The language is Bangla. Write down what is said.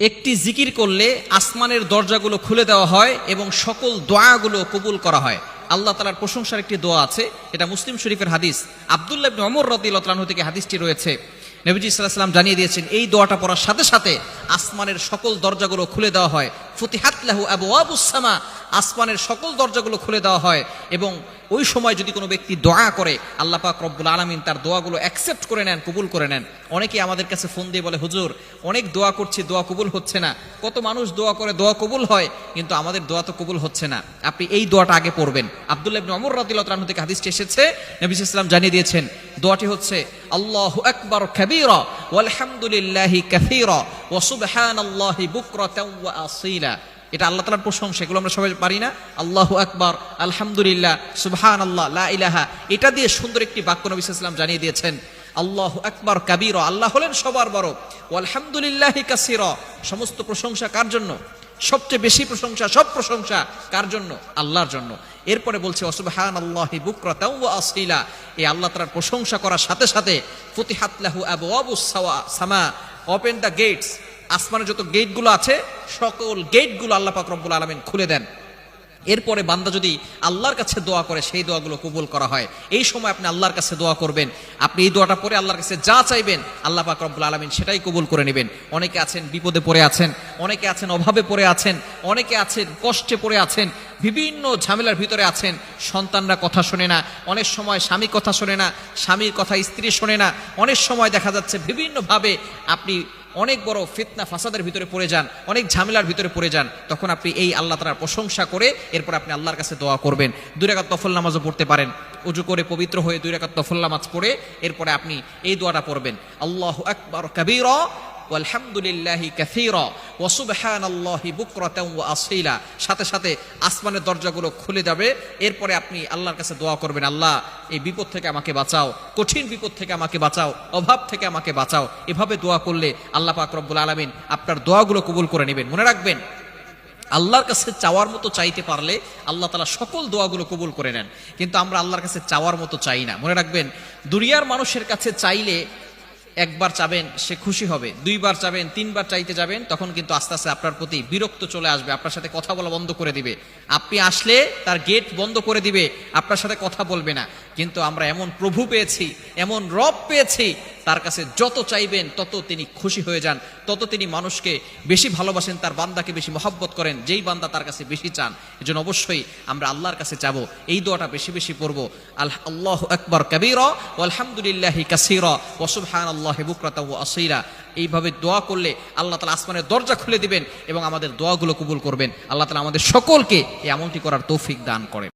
একটি জিকির করলে আসমানের দরজাগুলো খুলে দেওয়া হয় এবং সকল দোয়াগুলো কবুল করা হয়। আল্লাহ তালার প্রশংসার একটি দোয়া আছে, এটা মুসলিম শরীফের হাদিস। আবদুল্লাহ ইবনে ওমর থেকে হাদিসটি রয়েছে। নবীজি সাল্লাল্লাহু জানিয়ে দিয়েছেন, এই দোয়াটা পড়ার সাথে সাথে আসমানের সকল দরজাগুলো খুলে দেওয়া হয়। ফুতিহাত লাহু আবওয়াবুস সামা, আসমানের সকল দরজাগুলো খুলে দেওয়া হয় এবং ওই সময় যদি কোনো ব্যক্তি দোয়া করে, আল্লাহ পাক রব্বুল আলমিন তার দোয়াগুলো অ্যাকসেপ্ট করে নেন, কবুল করে নেন। অনেকে আমাদের কাছে ফোন দিয়ে বলে, হুজুর, অনেক দোয়া করছি, দোয়া কবুল হচ্ছে না। কত মানুষ দোয়া করে, দোয়া কবুল হয়, কিন্তু আমাদের দোয়া তো কবুল হচ্ছে না। আপনি এই দোয়াটা আগে পড়বেন। আব্দুল্লাহ ইবনে ওমর রাদিয়াল্লাহু আনহু থেকে হাদিসটি এসেছে, নবী সাল্লাম জানিয়ে দিয়েছেন, দোয়াটি হচ্ছে, আল্লাহু আকবার কাবীরা ওয়ালহামদুলিল্লাহি কাসীরা ওয়া সুবহানাল্লাহি বুকরাতাও ওয়া আসীলা। এটা আল্লাহ তালার প্রশংসা, এগুলো আমরা সবাই পারি না। আল্লাহু আকবার, আলহামদুলিল্লাহ সুবহান আল্লাহ ইলাহা। এটা দিয়ে সুন্দর একটি বাক্য নবী সাল্লাম জানিয়ে দিয়েছেন। আল্লাহ আকবার, কাবির, আল্লাহ হলেন সবার বড়। ও আলহামদুলিল্লাহ কাসির। সমস্ত প্রশংসা কার জন্য? সবচেয়ে বেশি প্রশংসা, সব প্রশংসা কার জন্য? আল্লাহর জন্য। এরপরে বলছে অসুবহান আল্লাহি ওয়া আসিলা। এই আল্লাহ তাআলার প্রশংসা করার সাথে সাথে, ফুতিহাত লাহু আবওয়াবুস সাওয়া, সামা, ওপেন দ্য গেটস। আসমানের যত গেটগুলো আছে, সকল গেটগুলো আল্লাহ পাক রব্বুল আলমিন খুলে দেন। এরপরে বান্দা যদি আল্লাহর কাছে দোয়া করে, সেই দোয়াগুলো কবুল করা হয়। এই সময় আপনি আল্লাহর কাছে দোয়া করবেন। আপনি এই দোয়াটা পরে আল্লাহর কাছে যা চাইবেন, আল্লাহ পাক রব্বুল আলমিন সেটাই কবুল করে নেবেন। অনেকে আছেন বিপদে পড়ে আছেন, অনেকে আছেন অভাবে পড়ে আছেন, অনেকে আছেন কষ্টে পড়ে আছেন, বিভিন্ন ঝামেলার ভিতরে আছেন। সন্তানরা কথা শোনে না, অনেক সময় স্বামী কথা শোনে না, স্বামীর কথা স্ত্রী শোনে না। অনেক সময় দেখা যাচ্ছে বিভিন্নভাবে আপনি অনেক বড় ফিতনা ফাসাদের ভিতরে পড়ে যান, অনেক ঝামেলার ভিতরে পড়ে যান, তখন আপনি এই আল্লাহ তালার প্রশংসা করে এরপর আপনি আল্লাহর কাছে দোয়া করবেন। দুই রাকাত তফল নামাজও পড়তে পারেন। উজু করে পবিত্র হয়ে দুই রাকাত তফল নামাজ পড়ে এরপরে আপনি এই দোয়াটা পড়বেন। আল্লাহ আকবর কবির আলহামদুলিল্লাহি কাসীরা, ওয়া সুবহানাল্লাহি বুকরাতাও ওয়া আসীলা। সাথে সাথে আসমানের দরজাগুলো খুলে যাবে। এরপরে আপনি আল্লাহর কাছে দোয়া করবেন, আল্লাহ, এই বিপদ থেকে আমাকে বাঁচাও, কঠিন বিপদ থেকে আমাকে বাঁচাও, অভাব থেকে আমাকে বাঁচাও। এভাবে দোয়া করলে আল্লাহ পাক রব্বুল আলামিন আপনার দোয়াগুলো কবুল করে নেবেন। মনে রাখবেন, আল্লাহর কাছে চাওয়ার মতো চাইতে পারলে আল্লাহ তালা সকল দোয়াগুলো কবুল করে নেন। কিন্তু আমরা আল্লাহর কাছে চাওয়ার মতো চাই না। মনে রাখবেন, দুনিয়ার মানুষের কাছে চাইলে একবার চাবেন, সে খুশি হবে। দুইবার চাবেন, তিনবার চাইতে যাবেন, তখন কিন্তু আস্তে আস্তে আপনার প্রতি বিরক্ত চলে আসবে, আপনার সাথে কথা বলা বন্ধ করে দিবে। আপনি আসলে তার গেট বন্ধ করে দিবে, আপনার সাথে কথা বলবে না। কিন্তু আমরা এমন প্রভু পেয়েছি, এমন রব পেয়েছি তার কাছে যত চাইবেন, তত তিনি খুশি হয়ে যান। তত তিনি মানুষকে বেশি ভালোবাসেন, তার বান্দাকে বেশি মহব্বত করেন। যেই বান্দা তার কাছে বেশি চান, এজন্য অবশ্যই আমরা আল্লাহর কাছে যাব। এই দোয়াটা বেশি বেশি পড়ব। আল্লাহ আল্লাহ আকবর কবির আলহামদুলিল্লাহি কাসির ওসুবহান আল্লাহ বুকরাতা ও আসিরা। এইভাবে দোয়া করলে আল্লাহ তালা আসমানের দরজা খুলে দিবেন এবং আমাদের দোয়াগুলো কবুল করবেন। আল্লাহ তালা আমাদের সকলকে এই এমনটি করার তৌফিক দান করেন।